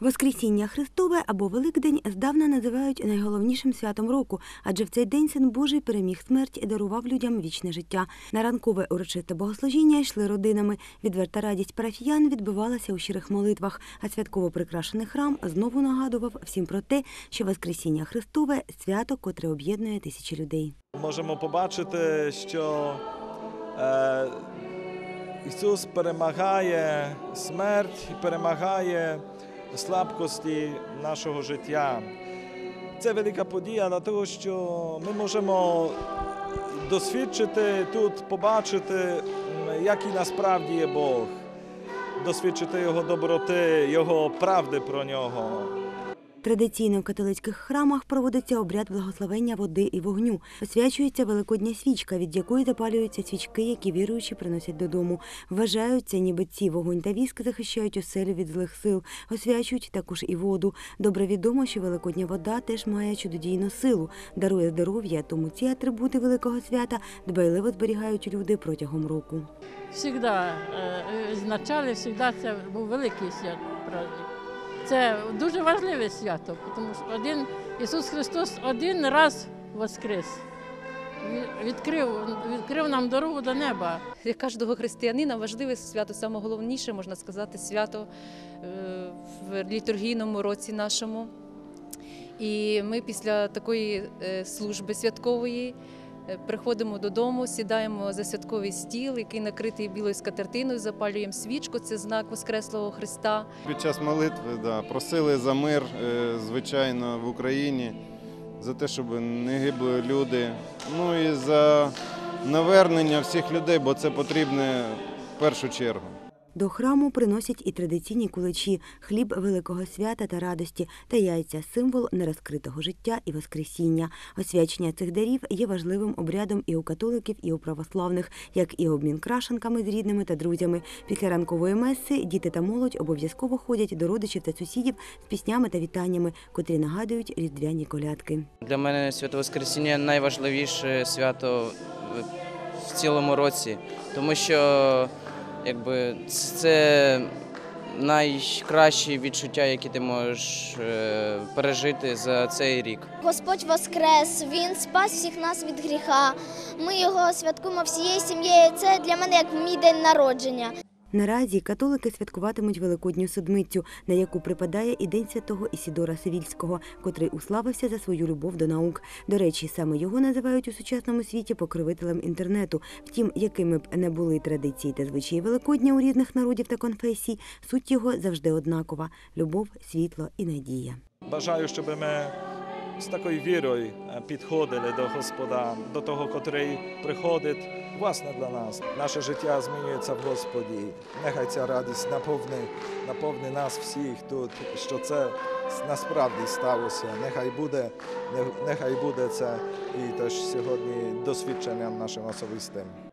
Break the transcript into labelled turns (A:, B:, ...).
A: Воскресіння Христове або Великдень здавна називають найголовнішим святом року, адже в цей день син Божий переміг смерть і дарував людям вічне життя. На ранкове урочисте богослужіння йшли родинами. Відверта радість парафіян відбивалася у щирих молитвах, а святково прикрашений храм знову нагадував всім про те, що Воскресіння Христове свято, котре об'єднує тисячі людей.
B: Можемо побачити, що е, Ісус перемагає смерть перемагає слабкості нашого життя. Це велика подія для того, що ми можемо досвідчити тут, побачити, який насправді є Бог, досвідчити Його доброти, Його правди про нього.
A: Традиційно в католицьких храмах проводиться обряд благословення води і вогню. Освячується великодня свічка, від якої запалюються свічки, які віруючі приносять додому. Вважаються, ніби ці вогонь та віск захищають оселю від злих сил. Освячують також і воду. Добре відомо, що великодня вода теж має чудодійну силу, дарує здоров'я, тому ці атрибути великого свята дбайливо зберігають люди протягом року.
C: Всегда е, ізначально, всегда це був великий свят праздник. Це дуже важливе свято, тому що один Ісус Христос один раз воскрес. Відкрив, відкрив нам дорогу до неба.
D: Для кожного християнина важливе свято, саме головніше, можна сказати, свято е, в літургійному році нашому. І ми після такої е, служби святкової приходимо додому, сідаємо за святковий стіл, який накритий білою скатертиною, запалюємо свічку, це знак Воскреслого Христа.
E: Під час молитви да, просили за мир, е, звичайно, в Україні, за те, щоб не гибли люди. Ну і за навернення всіх людей, бо це потрібно в першу чергу.
A: До храму приносять і традиційні куличі, хліб великого свята та радості та яйця символ нерозкритого життя і воскресіння. Освячення цих дарів є важливим обрядом і у католиків, і у православних, як і обмін крашенками з рідними та друзями. Після ранкової меси діти та молодь обов'язково ходять до родичів та сусідів з піснями та вітаннями, котрі нагадують різдвяні колядки.
F: Для мене свято Воскресіння найважливіше свято в- цілому році, тому що якби, це найкращі відчуття, які ти можеш е, пережити за цей рік.
G: Господь Воскрес, Він спас всіх нас від гріха. Ми його святкуємо всією сім'єю. Це для мене як мій день народження.
A: Наразі католики святкуватимуть Великодню Судмицю, на яку припадає і День святого Ісідора Севільського, котрий уславився за свою любов до наук. До речі, саме його називають у сучасному світі покровителем інтернету. Втім, якими б не були традиції та звичаї Великодня у різних народів та конфесій, суть його завжди однакова любов, світло і надія.
B: Бажаю, щоб ми з такою вірою е, підходили до Господа, до того, котрий приходить власне для нас. Наше життя змінюється в Господі. Нехай ця радість наповни, наповни нас всіх тут, що це насправді сталося. Нехай буде, нехай буде це і теж сьогодні досвідченням нашим особистим.